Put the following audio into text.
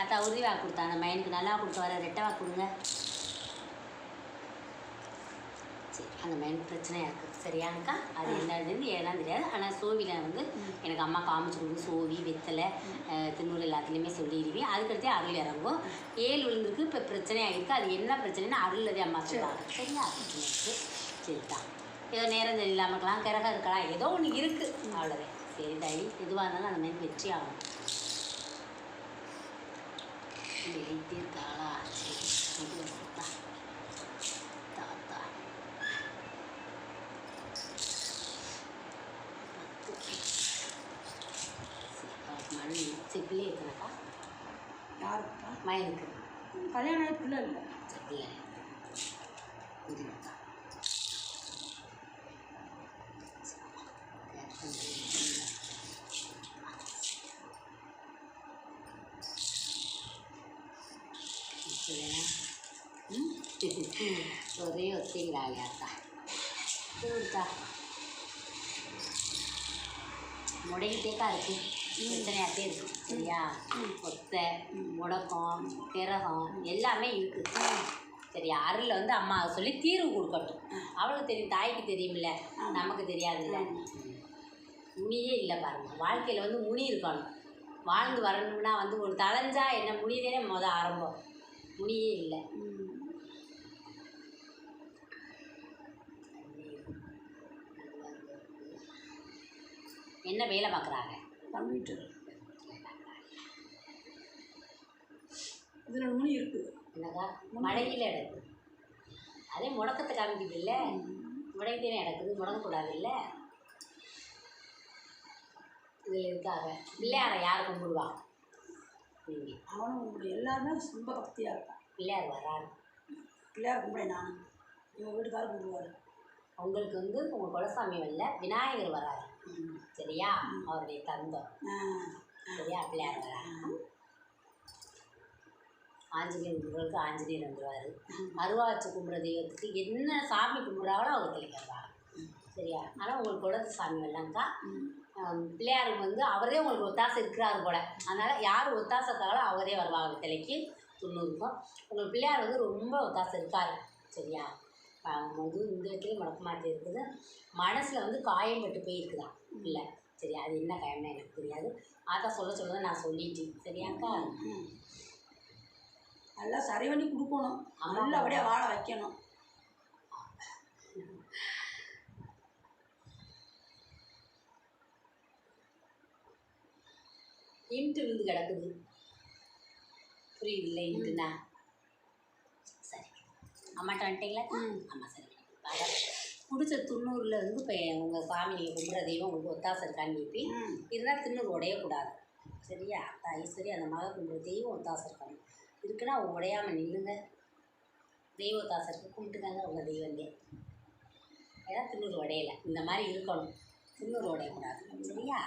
அத்தா உறுதி வாக்கு கொடுத்தா அந்த மைனுக்கு நல்லா கொடுத்து வர ரெட்டை வாக்கு கொடுங்க. சரி அந்த மைனுக்கு பிரச்சனையாக இருக்குது சரியானுக்கா? அது என்னதுன்னு ஏதான் தெரியாது. ஆனால் சோவியில் வந்து எனக்கு அம்மா காமிச்சு கொடுங்க. சோவி வெத்தலை திண்ணூறு எல்லாத்துலேயுமே சொல்லிடுவேன். அதுக்கடுத்தே அருள் இறங்கும். ஏழு விழுந்துருக்கு இப்போ பிரச்சனையாக இருக்குது அது என்ன பிரச்சனைன்னு அருள்லதே அம்மா சொல்லுவாங்க சரியா? சரி சரிதான் ஏதோ நேரம் இல்லாமல் இருக்கலாம் கிரகம் இருக்கலாம் ஏதோ ஒன்று இருக்குது அவ்வளோதான் சரி தாயி எதுவாக இருந்தாலும் அந்த மாதிரி வெற்றி ஆகும் எழுதியிருக்காளா சரி. தாத்தா. மணி செப்பிலே இருக்கிறக்கா யாருக்குப்பா மயனுக்கு. கல்யாணம் பிள்ளை இல்லை. செப்பில். ஒரே ஒத்திங்கிறாளே அக்கா கொடுத்தா முடங்கிட்டேக்கா இருக்கு பிரச்சனையாட்டே இருக்கு சரியா ஒத்தை முடக்கம் கிரகம் எல்லாமே இருக்கு சரியா அருளில் வந்து அம்மா சொல்லி தீர்வு கொடுக்கட்டும் அவளுக்கு தெரியும் தாய்க்கு தெரியுமில்ல நமக்கு தெரியாதுல்ல முனியே இல்லை பாருங்க வாழ்க்கையில் வந்து முனி இருக்கணும் வாழ்ந்து வரணும்னா வந்து ஒரு தலைஞ்சா என்ன முனிதானே முத ஆரம்பம் முனியே இல்லை. என்ன வேலை பார்க்குறாங்க கம்ப்யூட்டர். இதில் நுனி இருக்குது என்னக்கா மழையில் நடக்குது. அதே முடக்கத்தை காமிக்குது இல்லை? முடங்கிட்டே நடக்குது முடங்கக்கூடாது இல்லை? இதில் இருக்காக பிள்ளையாரை யார் கும்பிடுவா? நீங்கள் அவனும் உங்களுடைய எல்லாருமே ரொம்ப பக்தியாக இருப்பான் பிள்ளையார் வராரு. பிள்ளையார் கும்பிட நான் எங்கள் வீட்டுக்காரர் கும்பிடுவார். உங்களுக்கு வந்து உங்கள் குலசாமி வரல விநாயகர் வராரு. சரியா? அவருடைய தந்தம். சரியா? பிள்ளையார் வராரு. ஆஞ்சநேயர் கும்பிட்றதுக்கு ஆஞ்சநேயர் வந்துடுவார் அருவாச்சு கும்பிட்ற தெய்வத்துக்கு என்ன சாமி கும்பிட்றாங்களோ அவங்க தெளிக்கிறாங்க சரியா? ஆனால் உங்களுக்கு குலத்து சாமி வரலங்கக்கா ஆம், பிள்ளையாருக்கு வந்து அவரே உங்களுக்கு ஒத்தாசை இருக்கிறாரு போல. அதனால் யார் ஒத்தாசைக்காகளோ அவரே வருவாங்க தலைக்கு துண்ணூறுக்கும் உங்களுக்கு பிள்ளையார் வந்து ரொம்ப ஒத்தாசை இருக்காரு சரியா? வந்து இந்த இடத்துலையும் முடக்க மாட்டி இருக்குது. மனசில் வந்து காயம் பட்டு போயிருக்குதான் பிள்ளை சரியா? அது என்ன காயம்னு எனக்கு தெரியாது. அதான் சொல்ல சொல்ல நான் சொல்லிட்டேன் சரியாக்கா நல்லா சரி பண்ணி கொடுக்கணும். நல்லபடியாக வாழ வைக்கணும். இன்ட்டு விழுந்து கிடக்குது. புரியுதில்ல இன்ட்டுனா சரி. அம்மாட்ட வந்துட்டீங்களா? ஆமாம் சரி. பிடிச்ச துண்ணூரில் வந்து இப்போ உங்கள் சாமி நீங்கள் கும்பிட்ற தெய்வம் உங்களுக்கு ஒத்தாசை இருக்கான்னு கேட்பி இருந்தால் திண்ணூறு உடையக்கூடாது. சரியா? ஐஸ்வரி அந்த மக கும்பிட்ற தெய்வம் ஒத்தாசை இருக்கணும் இருக்குன்னா உடையாமல் நில்லுங்க. தெய்வ ஒத்தாசை இருக்கு. கும்பிட்டுதாங்க உங்கள் தெய்வந்தே ஏன்னா திண்ணூறு உடையலை. இந்த மாதிரி இருக்கணும். திண்ணூறு உடையக்கூடாது. சரியா?